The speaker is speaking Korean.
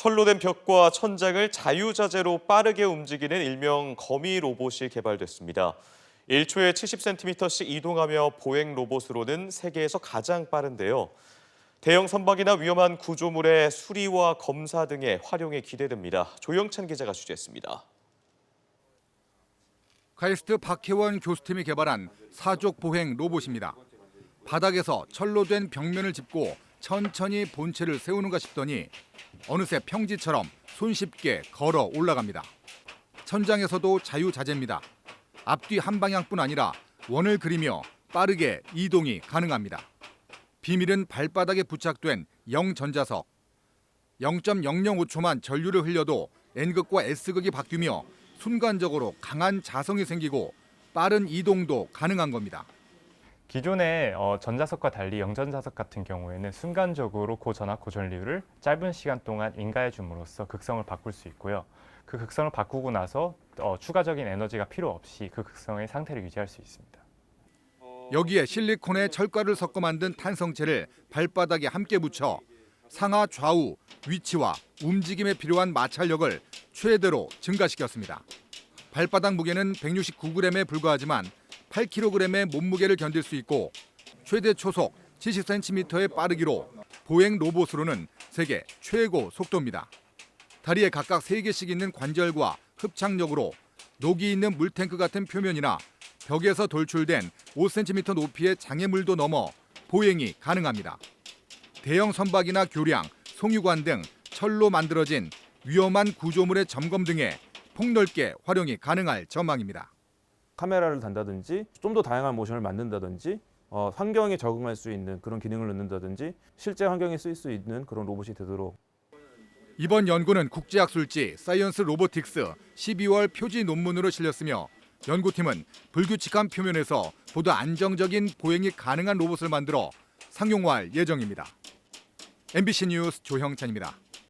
철로 된 벽과 천장을 자유자재로 빠르게 움직이는 일명 거미 로봇이 개발됐습니다. 1초에 70cm씩 이동하며 보행 로봇으로는 세계에서 가장 빠른데요. 대형 선박이나 위험한 구조물의 수리와 검사 등의 활용이 기대됩니다. 조영찬 기자가 취재했습니다. 카이스트 박혜원 교수팀이 개발한 사족 보행 로봇입니다. 바닥에서 철로 된 벽면을 짚고 천천히 본체를 세우는가 싶더니 어느새 평지처럼 손쉽게 걸어 올라갑니다. 천장에서도 자유자재입니다. 앞뒤 한 방향뿐 아니라 원을 그리며 빠르게 이동이 가능합니다. 비밀은 발바닥에 부착된 영전자석. 0.005초만 전류를 흘려도 N극과 S극이 바뀌며 순간적으로 강한 자성이 생기고 빠른 이동도 가능한 겁니다. 기존의 어, 전자석과 달리 영전자석 같은 경우에는 순간적으로 고전압, 고전류를 짧은 시간 동안 인가해 줌으로써 극성을 바꿀 수 있고요. 그 극성을 바꾸고 나서 어, 추가적인 에너지가 필요 없이 그 극성의 상태를 유지할 수 있습니다. 여기에 실리콘에 철가를 섞어 만든 탄성체를 발바닥에 함께 붙여 상하 좌우 위치와 움직임에 필요한 마찰력을 최대로 증가시켰습니다. 발바닥 무게는 169g에 불과하지만 8kg의 몸무게를 견딜 수 있고 최대 초속 70cm의 빠르기로 보행 로봇으로는 세계 최고 속도입니다. 다리에 각각 3개씩 있는 관절과 흡착력으로 녹이 있는 물탱크 같은 표면이나 벽에서 돌출된 5cm 높이의 장애물도 넘어 보행이 가능합니다. 대형 선박이나 교량, 송유관 등 철로 만들어진 위험한 구조물의 점검 등에 폭넓게 활용이 가능할 전망입니다. 카메라를 단다든지 좀 더 다양한 모션을 만든다든지 어, 환경에 적응할 수 있는 그런 기능을 넣는다든지 실제 환경에 쓰일 수 있는 그런 로봇이 되도록 이번 연구는 국제학술지 사이언스 로보틱스 12월 표지 논문으로 실렸으며 연구팀은 불규칙한 표면에서 보다 안정적인 보행이 가능한 로봇을 만들어 상용화할 예정입니다. MBC 뉴스 조형찬입니다.